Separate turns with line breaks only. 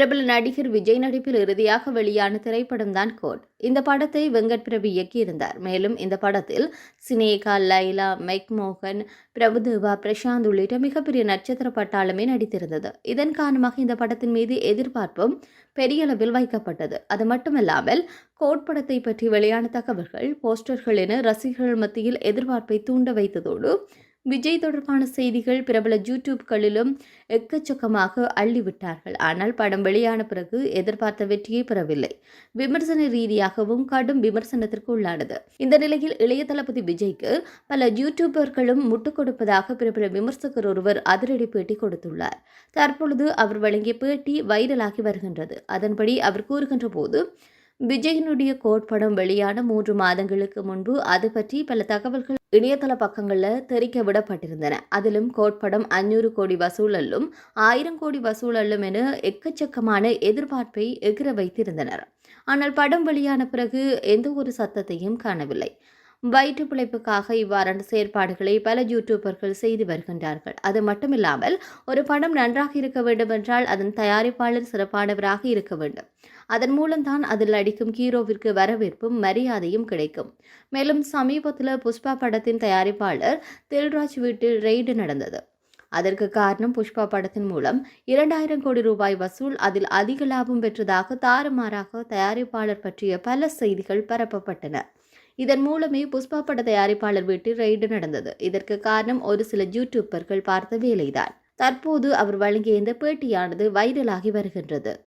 பிரபல நடிகர் விஜய் நடிப்பில் இறுதியாக வெளியான திரைப்படம் தான் கோட். இந்த படத்தை வெங்கட் பிரபு இயக்கியிருந்தார். மேலும் இந்த படத்தில் சினேகா லைலா மெக்மோகன் பிரபுதேவா பிரசாந்த் உள்ளிட்ட மிகப்பெரிய நட்சத்திர பட்டாளமே நடித்திருந்தது. இதன் காரணமாக இந்த படத்தின் மீது எதிர்பார்ப்பும் பெரிய அளவில் வைக்கப்பட்டது. அது மட்டுமல்லாமல் கோட் படத்தை பற்றி வெளியான தகவல்கள் போஸ்டர்கள் என ரசிகர்கள் மத்தியில் எதிர்பார்ப்பை தூண்ட வைத்ததோடு விஜய் தொடர்பான செய்திகள் பிரபல யூடியூப்களிலும் எக்கச்சக்கமாக அள்ளிவிட்டார்கள். ஆனால் படம் வெளியான பிறகு எதிர்பார்த்த வெற்றியை பெறவில்லை. விமர்சன ரீதியாகவும் கடும் விமர்சனத்திற்கு உள்ளானது. இந்த நிலையில் இளைய தளபதி விஜய்க்கு பல யூடியூபர்களும் முட்டுக் கொடுப்பதாக பிரபல விமர்சகர் ஒருவர் அதிரடி பேட்டி கொடுத்துள்ளார். தற்பொழுது அவர் வழங்கிய பேட்டி வைரலாகி வருகின்றது. அதன்படி அவர் கூறுகின்ற போது விஜயனுடைய கோட் படம் வெளியான மூன்று மாதங்களுக்கு முன்பு அது பற்றி பல தகவல்கள் இணையதள பக்கங்களில் தெரிக்க விடப்பட்டிருந்தன. அதிலும் கோட்படம் அஞ்சூறு கோடி வசூலல்லும் ஆயிரம் கோடி வசூலல்லும் என எக்கச்சக்கமான எதிர்பார்ப்பை எகிர வைத்திருந்தனர். ஆனால் படம் வெளியான பிறகு எந்த ஒரு சத்தத்தையும் காணவில்லை. வயிற்று பிழைப்புக்காக இவ்வாறான செயற்பாடுகளை பல யூடியூபர்கள் செய்து வருகின்றார்கள். அது மட்டுமில்லாமல் ஒரு படம் நன்றாக இருக்க வேண்டும் என்றால் அதன் தயாரிப்பாளர் சிறப்பானவராக இருக்க வேண்டும். அதன் மூலம்தான் அதில் நடிக்கும் ஹீரோவிற்கு வரவேற்பும் மரியாதையும் கிடைக்கும். மேலும் சமீபத்தில் புஷ்பா படத்தின் தயாரிப்பாளர் தில்ராஜ் வீட்டில் ரெய்டு நடந்தது. அதற்கு காரணம் புஷ்பா படத்தின் மூலம் இரண்டாயிரம் கோடி ரூபாய் வசூல் அதில் அதிக லாபம் பெற்றதாக தாறுமாறாக தயாரிப்பாளர் பற்றிய பல செய்திகள் பரப்பப்பட்டன. இதன் மூலமே புஷ்பா பட தயாரிப்பாளர் வீட்டில் ரெய்டு நடந்தது. இதற்கு காரணம் ஒரு சில யூடியூப்பர்கள் பார்த்த வேலைதான். தற்போது அவர் வழங்கிய இந்த பேட்டியானது வைரலாகி வருகின்றது.